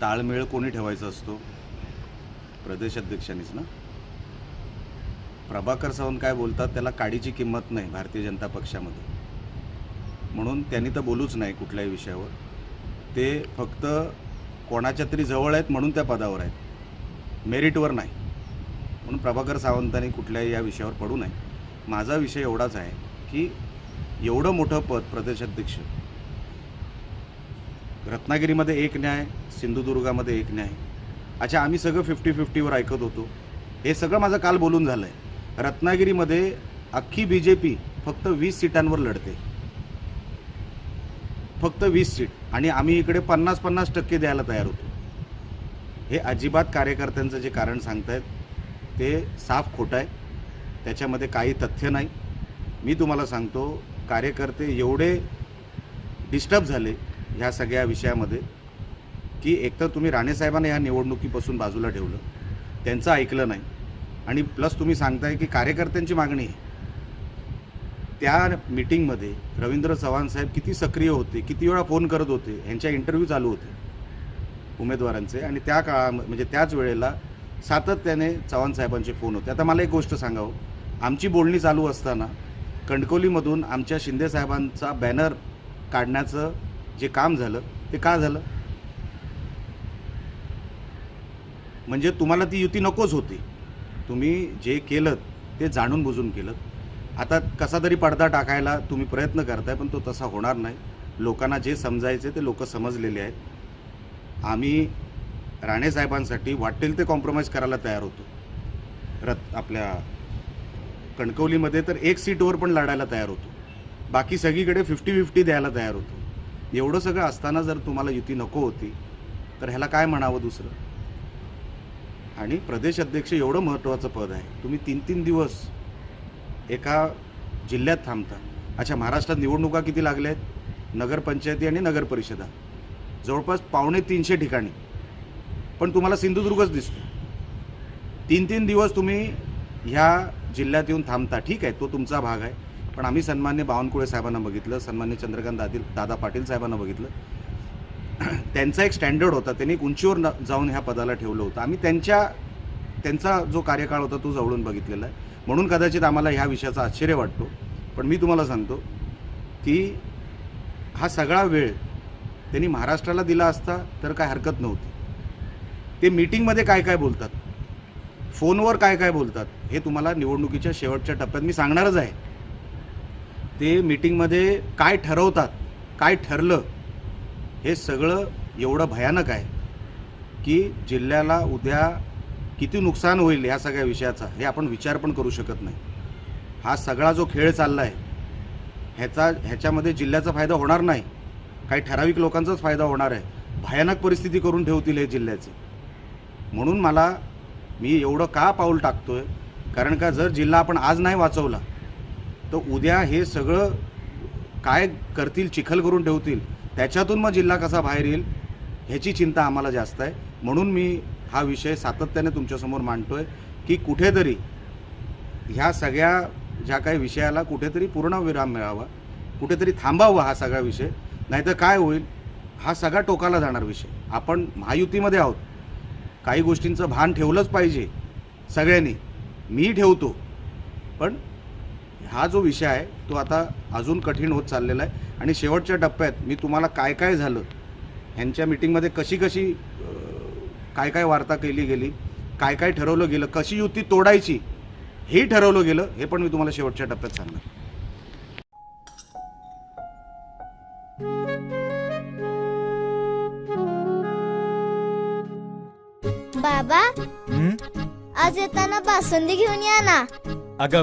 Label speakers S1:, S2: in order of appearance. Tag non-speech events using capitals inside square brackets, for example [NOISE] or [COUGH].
S1: ताळमेळ कोणी ठेवायचा असतो? प्रदेशाध्यक्षांनीच ना? प्रभाकर सावंत काय बोलतात त्याला काडीची किंमत नाही भारतीय जनता पक्षामध्ये. म्हणून त्यांनी तर बोलूच नाही कुठल्याही विषयावर. ते फक्त कोणाच्या तरी जवळ आहेत म्हणून त्या पदावर आहेत. मेरिटवर नाही. म्हणून प्रभाकर सावंतांनी कुठल्याही या विषयावर पडू नये. माझा विषय एवढाच आहे की एवढं मोठं पद प्रदेशाध्यक्ष रत्नागिरीमध्ये एक न्याय सिंधुदुर्गामध्ये एक न्याय. अच्छा आम्ही सगळं फिफ्टी फिफ्टीवर ऐकत होतो. हे सगळं माझं काल बोलून झालं आहे रत्नागिरीमध्ये अख्खी बी जे पी फक्त वीस सीटांवर लढते. फक्त वीस सीट. आणि आम्ही इकडे पन्नास पन्नास टक्के द्यायला तयार होतो. हे अजिबात कार्यकर्त्यांचं जे कारण सांगतायत ते साफ खोटं आहे. त्याच्यामध्ये काही तथ्य नाही. मी तुम्हाला सांगतो कार्यकर्ते एवढे डिस्टर्ब झाले ह्या सगळ्या विषयामध्ये की एकतर तुम्ही राणेसाहेबांना ह्या निवडणुकीपासून बाजूला ठेवलं त्यांचं ऐकलं नाही आणि प्लस तुम्ही सांगताय की कार्यकर्त्यांची मागणी आहे. त्या मीटिंगमध्ये रवींद्र चव्हाण साहेब किती सक्रिय होते किती वेळा फोन करत होते ह्यांच्या इंटरव्ह्यू चालू होते उमेदवारांचे आणि त्या काळा म्हणजे त्याच वेळेला सातत्याने चव्हाण साहेबांचे फोन होते. आता मला एक गोष्ट सांगावं हो. आमची बोलणी चालू असताना कणकवलीमधून आमच्या शिंदे साहेबांचा बॅनर काढण्याचं जे काम झालं ते का झालं? म्हणजे तुम्हाला ती युती नकोच होती. तुम्ही जे केलं ते जाणून बुजून केलं. आता कसा तरी पडदा टाकायला तुम्ही प्रयत्न करताय पण तो तसा होणार नाही. लोकांना जे समजायचे ते लोक समजलेले आहेत. आम्ही राणेसाहेबांसाठी वाटेल ते कॉम्प्रोमाइज करायला तयार होतो. रत आपल्या कणकवलीमध्ये तर एक सीटवर पण लढायला तयार होतो. बाकी सगळीकडे फिफ्टी फिफ्टी द्यायला तयार होतो. एवढं सगळं असताना जर तुम्हाला युती नको होती तर ह्याला काय म्हणावं दुसरं? आणि प्रदेश अध्यक्ष एवढं महत्त्वाचं पद आहे. तुम्ही तीन तीन दिवस एका जिल्ह्यात थांबता. अच्छा महाराष्ट्रात निवडणुका किती लागल्या आहेत? नगरपंचायती आणि नगरपरिषदा. जवळपास पावणे तीनशे ठिकाणी. पण तुम्हाला सिंधुदुर्गच दिसतो तीन तीन दिवस तुम्ही ह्या जिल्ह्यात येऊन थांबता. ठीक आहे तो तुमचा भाग आहे. पण आम्ही सन्मान्य बावनकुळे साहेबांना बघितलं सन्मान्य चंद्रकांत दादी दादा पाटील साहेबांना बघितलं. [CLEARS THROAT] त्यांचा एक स्टँडर्ड होता त्यांनी एक उंचीवर न- जाऊन ह्या पदाला ठेवलं होतं. आम्ही त्यांच्या त्यांचा जो कार्यकाळ होता तो जवळून बघितलेला आहे. म्हणून कदाचित आम्हाला ह्या विषयाचा आश्चर्य वाटतो. पण मी तुम्हाला सांगतो की हा सगळा वेळ त्यांनी महाराष्ट्राला दिला असता तर काय हरकत नव्हती. ते मीटिंगमध्ये काय काय बोलतात? फोनवर काय काय बोलतात? हे तुम्हाला निवडणुकीच्या शेवटच्या टप्प्यात मी सांगणारच आहे. ते मीटिंगमध्ये काय ठरवतात काय ठरलं हे सगळं एवढं भयानक आहे की जिल्ह्याला उद्या किती नुकसान होईल ह्या सगळ्या विषयाचा हे आपण विचार पण करू शकत नाही. हा सगळा जो खेळ चालला आहे ह्याचा ह्याच्यामध्ये जिल्ह्याचा फायदा होणार नाही. काही ठराविक लोकांचाच फायदा होणार आहे. भयानक परिस्थिती करून ठेवतील हे जिल्ह्याचे. म्हणून मला मी एवढं का पाऊल टाकतो आहे कारण का जर जिल्हा आपण आज नाही वाचवला तर उद्या हे सगळं काय करतील चिखल करून ठेवतील त्याच्यातून मग जिल्हा कसा बाहेर येईल ह्याची चिंता आम्हाला जास्त आहे. म्हणून मी हा विषय सातत्याने तुमच्यासमोर मांडतोय की कुठेतरी ह्या सगळ्या ज्या काही विषयाला कुठेतरी पूर्ण विराम मिळावा कुठेतरी थांबावा हा सगळा विषय. नाहीतर काय होईल हा सगळा टोकाला जाणार विषय. आपण महायुतीमध्ये आहोत. काही गोष्टींचं भान ठेवलंच पाहिजे सगळ्यांनी. मी ठेवतो. पण हा जो विषय आहे तो आता अजून कठीण होत चाललेला आहे. आणि शेवटच्या टप्प्यात मी तुम्हाला काय काय झालं ह्यांच्या मिटिंगमध्ये कशी कशी काय काय वार्ता केली गेली काय काय ठरवलं गेलं कशी युती तोडायची हे ठरवलं गेलं हे पण मी तुम्हाला शेवटच्या टप्प्यात सांगणार.
S2: बाबा
S3: हं?
S2: आज येताना बासुंदी घेऊन या ना.
S3: अगं